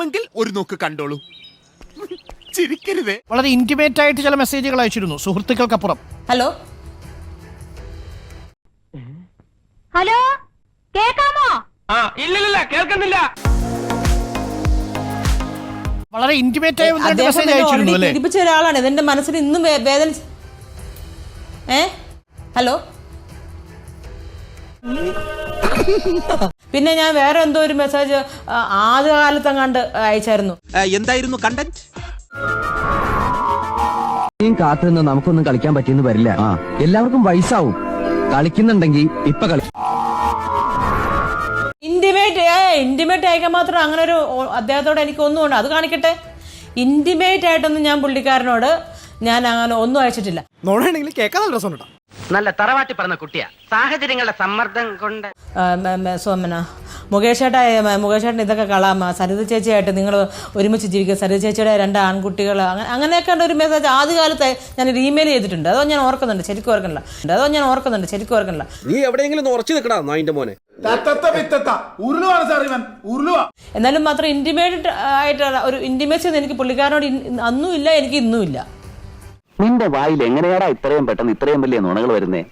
കാണണമെങ്കിൽ ഒരു നോക്ക് കണ്ടോളൂ. ചിരിക്കരുതേ. വളരെ ഇന്റിമേറ്റ് ആയിട്ട് ചില മെസ്സേജുകൾ അയച്ചിരുന്നു. സുഹൃത്തുക്കൾക്കപ്പുറം. ഹലോ ഹലോ കേക്കാമോ? വളരെ ഇന്റിമേറ്റ് ആയ ഒന്ന് രണ്ട് മെസ്സേജ് അയച്ചിരുന്നു അല്ലേ? പീഡിപ്പിച്ച ഒരാളാണ്. ഇതെന്റെ മനസ്സിൽ ഇന്നും വേ- വേദന ഏ? ഹലോ പിന്നെ ഞാൻ വേറെ എന്തോ ഒരു മെസ്സേജ് ആദ്യകാലത്തെങ്ങാണ്ട് അയച്ചായിരുന്നു. എന്തായിരുന്നു കണ്ടന്റ് ഇനിയും കാത്തു നിന്ന് നമുക്കൊന്നും കളിക്കാൻ പറ്റിയെന്ന് വരില്ല. എല്ലാവർക്കും വയസ്സാവും. കളിക്കുന്നുണ്ടെങ്കിൽ ഇപ്പൊ കളി ഇന്റിമേറ്റ് ഇന്റിമേറ്റ് അയക്കാൻ മാത്രം അങ്ങനെ ഒരു അദ്ദേഹത്തോട് എനിക്ക് ഒന്നും ഉണ്ട്. അത് കാണിക്കട്ടെ. ഇന്റിമേറ്റ് ആയിട്ടൊന്നും ഞാൻ പുള്ളിക്കാരനോട് ഞാൻ അങ്ങനെ ഒന്നും അയച്ചിട്ടില്ല. നോടാണെങ്കിൽ കേൾക്കാൻ നല്ല രസമുണ്ട് നല്ല തറവാട്ടി പറഞ്ഞ കുട്ടിയാ. സാഹചര്യങ്ങളുടെ സമ്മർദ്ദം കൊണ്ട്. സോമന മുകേഷേട്ട മുകേഷേട്ടൻ ഇതൊക്കെ കളാമ സരിത ചേച്ചിയായിട്ട് നിങ്ങൾ ഒരുമിച്ച് ജീവിക്കുക. സരിത ചേച്ചിയുടെ രണ്ട് ആൺകുട്ടികൾ അങ്ങനെ അങ്ങനെയൊക്കെ ഒരു മെസ്സേജ് ആദ്യ കാലത്ത് ഞാൻ ഒരു ഇമെയിൽ ചെയ്തിട്ടുണ്ട്. അതോ ഞാൻ ഓർക്കുന്നുണ്ട് ശരിക്കും ഓർക്കണില്ല അതോ ഞാൻ ഓർക്കുന്നുണ്ട് ശരിക്കും ഓർക്കണില്ല നീ എവിടെയെങ്കിലും ഉറച്ചു നിൽക്കടാ നായിന്റെ മോനെ. ഉരുളുവാണ് സാർ ഇവൻ. ഉരുളുവാ. എന്നാലും മാത്രം ഇന്റിമേറ്റഡ് ആയിട്ടുള്ള ഒരു ഇന്റിമേഷൻ എനിക്ക് പുള്ളിക്കാരനോട് അന്നും ഇല്ല എനിക്ക് ഇന്നും ഇല്ല നിന്റെ വായിൽ എങ്ങനെയാടാ ഇത്രയും പെട്ടെന്ന് ഇത്രയും വലിയ നുണകൾ വരുന്നേ?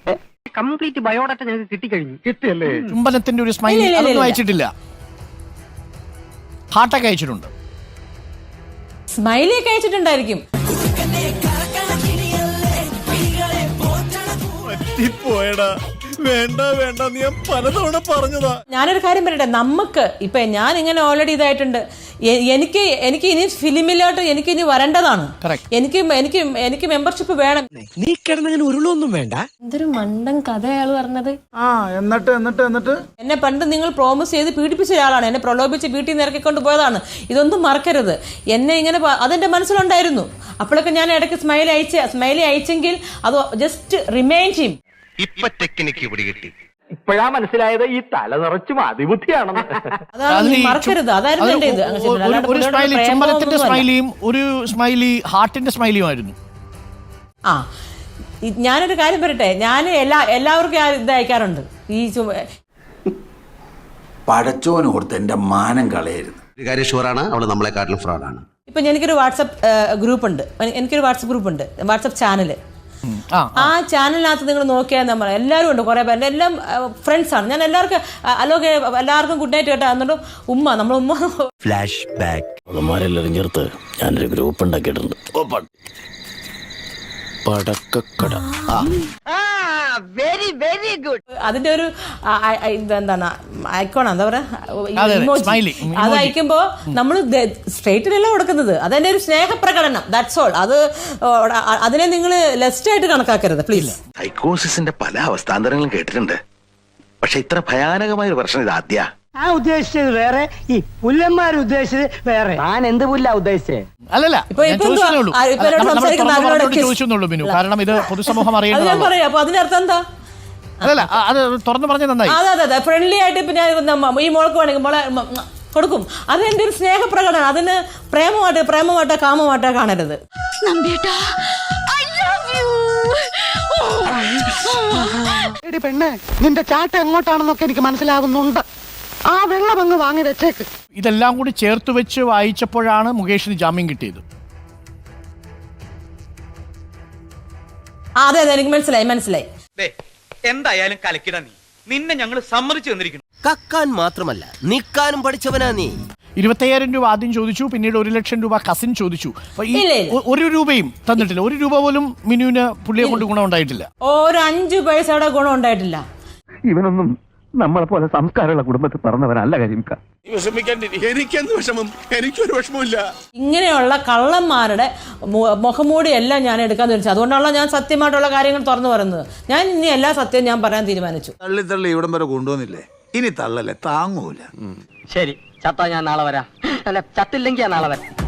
കംപ്ലീറ്റ് ബയോഡാറ്റ ഞങ്ങൾക്ക് കിട്ടിക്കഴിഞ്ഞു. കിട്ടിയല്ലേ? ചുംബനത്തിന്റെ ഒരു സ്മൈൽ അതൊന്നും. അയച്ചിട്ടില്ല. ഹാർട്ടൊക്കെ അയച്ചിട്ടുണ്ട്. സ്മൈലി ഒക്കെ അയച്ചിട്ടുണ്ടായിരിക്കും. പോയടാ വേണ്ട വേണ്ട. നീ ഞാൻ പലതവണ പറഞ്ഞതാ. ഞാനൊരു കാര്യം പറയട്ടെ. നമുക്ക് ഇപ്പൊ ഞാൻ ഇങ്ങനെ ഓൾറെഡി ഇതായിട്ടുണ്ട്. എ- എനിക്ക് എനിക്ക് ഇനി ഫിലിമിലോട്ട് എനിക്ക് ഇനി വരേണ്ടതാണ്. എനിക്ക് എനിക്ക് എനിക്ക് മെമ്പർഷിപ്പ് വേണം. നീ കിടന്നങ്ങനെ ഉരുളൊന്നും വേണ്ട. എന്തൊരു മണ്ടൻ കഥ അയാൾ പറഞ്ഞത്. ആ എന്നിട്ട് എന്നിട്ട് എന്നിട്ട്? എന്നെ പണ്ട് നിങ്ങൾ പ്രോമിസ് ചെയ്ത് പീഡിപ്പിച്ച ഒരാളാണ്. എന്നെ പ്രലോഭിച്ച് വീട്ടിൽ നിന്ന് ഇറക്കിക്കൊണ്ട് പോയതാണ്. ഇതൊന്നും മറക്കരുത്. എന്നെ ഇങ്ങനെ പ- അതെന്റെ മനസ്സിലുണ്ടായിരുന്നു. അപ്പോഴൊക്കെ ഞാൻ ഇടയ്ക്ക് സ്മൈൽ അയച്ച സ്മൈലി അയച്ചെങ്കിൽ അത് ജസ്റ്റ് റിമൈൻഡ് ചെയ്യും ഇപ്പൊ ടെക്നിക്ക് പിടികിട്ടി ഇപ്പോഴാ മനസ്സിലായത് ഈ തല നിറച്ചും അതിബുദ്ധിയാണെന്ന്. ഒരു- സ്മൈലി ചുംബനത്തിന്റെ സ്മൈലിയും ഒരു സ്മൈലി ഹാർട്ടിന്റെ സ്മൈലിയും ആയിരുന്നു ആ ഞാനൊരു കാര്യം പറയട്ടെ. ഞാൻ എല്ലാ എല്ലാവർക്കും ഇത് അയക്കാറുണ്ട്. ഈ പടച്ചോനോർത്ത് എന്റെ മാനം കളയരുത്. ഒരു കാര്യം ഷുവറാണ് അവൾ നമ്മളെക്കാട്ടിലും ഫ്രോഡാണ് ഇപ്പൊ എനിക്കൊരു വാട്സപ്പ് ഗ്രൂപ്പ് ഉണ്ട് എനി- എനിക്കൊരു വാട്സപ്പ് ഗ്രൂപ്പ് ഉണ്ട് വാട്സപ്പ് ചാനൽ ആ ആ. ചാനലിനകത്ത് നിങ്ങൾ നോക്കിയാൽ നമ്മൾ എല്ലാവരും ഉണ്ട് കുറേ പേര്. എല്ലാം ഫ്രണ്ട്സ് ആണ്. ഞാൻ എല്ലാവർക്കും അലോക ഹലോ എല്ലാവർക്കും ഗുഡ് നൈറ്റ് കേട്ടോ. എന്നിട്ട് ഉമ്മ നമ്മൾ ഉമ്മ. ഫ്ലാഷ് ബാക്ക് അവന്മാരെല്ലാരും ചേർത്ത് ഞാനൊരു ഗ്രൂപ്പ് ഉണ്ടാക്കിയിട്ടുണ്ട്. ഓപ്പൺ പടക്കക്കട. വെരി വെരി ഗുഡ് അതിന്റെ ഒരു എന്താണ് ഐക്കോൺ എന്താ പറയാ അതെ. അയക്കുമ്പോ നമ്മൾ സ്ട്രേറ്റിലല്ല കൊടുക്കുന്നത്. അതെന്റെ ഒരു സ്നേഹപ്രകടനം ദാറ്റ്സ് ഓൾ അത് അതിനെ നിങ്ങൾ ലെസ്റ്റ് ആയിട്ട് കണക്കാക്കരുത് പ്ലീസ് സൈക്കോസിന്റെ പല അവസ്ഥാന്തരങ്ങളും കേട്ടിട്ടുണ്ട്. പക്ഷെ ഇത്ര ഭയാനകമായ ഒരു പ്രശ്നം ഇത് ആദ്യ ആ ഉദ്ദേശിച്ചത് വേറെ ഈ പുല്ലന്മാർ ഉദ്ദേശിച്ചത് വേറെ. ഞാൻ എന്ത് പുല്ല ഉദ്ദേശിച്ചത് അല്ലല്ല കാരണം ഇത് പൊതുസമൂഹം അറിയാം ഞാൻ പറയാം അപ്പൊ അതിന്റെ അർത്ഥം എന്താ? അതല്ല അത് തുറന്നു പറഞ്ഞ നന്നായി. അതെ അതെ അതെ. ഫ്രണ്ട്ലി ആയിട്ട് ഇപ്പൊ ഞാൻ ഈ മോൾക്ക് വേണമെങ്കിൽ മോളെ കൊടുക്കും. അത് എന്റെ ഒരു സ്നേഹപ്രകടനം. അതിന് പ്രേമമായിട്ട് പ്രേമമായിട്ടോ കാമമായിട്ടോ കാണരുത്. നമ്പിയേട്ടാ ഐ ലവ് യു എടി പെണ്ണേ നിന്റെ ചാട്ട എങ്ങോട്ടാണെന്നൊക്കെ എനിക്ക് മനസ്സിലാകുന്നുണ്ട് ആ വെള്ളം അങ്ങ് വാങ്ങി വെച്ചേക്ക്. ഇതെല്ലാം കൂടി ചേർത്ത് വെച്ച് വായിച്ചപ്പോഴാണ് മുകേഷിന് ജാമ്യം കിട്ടിയത്. ആ, അതെ അതെ എനിക്ക് മനസ്സിലായി മനസ്സിലായി. എന്തായാലും കലക്കിട നീ. നിന്നെ ഞങ്ങൾ സമ്മതിച്ചു തന്നിരിക്കുന്നു. കക്കാൻ മാത്രമല്ല നിക്കാനും പഠിച്ചവനാ നീ. ഇരുപത്തയ്യായിരം രൂപ ആദ്യം ചോദിച്ചു പിന്നീട് ഒരു ലക്ഷം രൂപ കസിൻ ചോദിച്ചു. അപ്പൊ ഈ ഒരു രൂപയും തന്നിട്ടില്ല. ഒരു രൂപ പോലും മിനുവിന് പുള്ളിയെ കൊണ്ട് ഗുണം ഉണ്ടായിട്ടില്ല. ഒരു അഞ്ചു പൈസയുടെ ഗുണം ഉണ്ടായിട്ടില്ല. ഇവനൊന്നും നമ്മളെ പോലെ സംസ്കാരമുള്ള കുടുംബത്തിൽ പറഞ്ഞവനല്ല കരിമിക്ക എനിക്കെന്ത് വിഷമം? എനിക്കൊരു വിഷമമില്ല ഇങ്ങനെയുള്ള കള്ളന്മാരുടെ മുഖമൂടി എല്ലാം ഞാൻ എടുക്കാൻ തീരുമാനിച്ചു അതുകൊണ്ടാണല്ലോ ഞാൻ സത്യമായിട്ടുള്ള കാര്യങ്ങൾ തുറന്നു പറയുന്നത്. ഞാൻ ഇനി എല്ലാ സത്യവും ഞാൻ പറയാൻ തീരുമാനിച്ചു. തള്ളി തള്ളി ഇവിടം വരെ കൊണ്ടുവന്നില്ലേ? ഇനി തള്ളല്ലേ? താങ്ങൂല. ശരി. ചത്താ ഞാൻ നാളെ വരാം. അല്ല ചത്തില്ലെങ്കിൽ ഞാൻ നാളെ വരാം.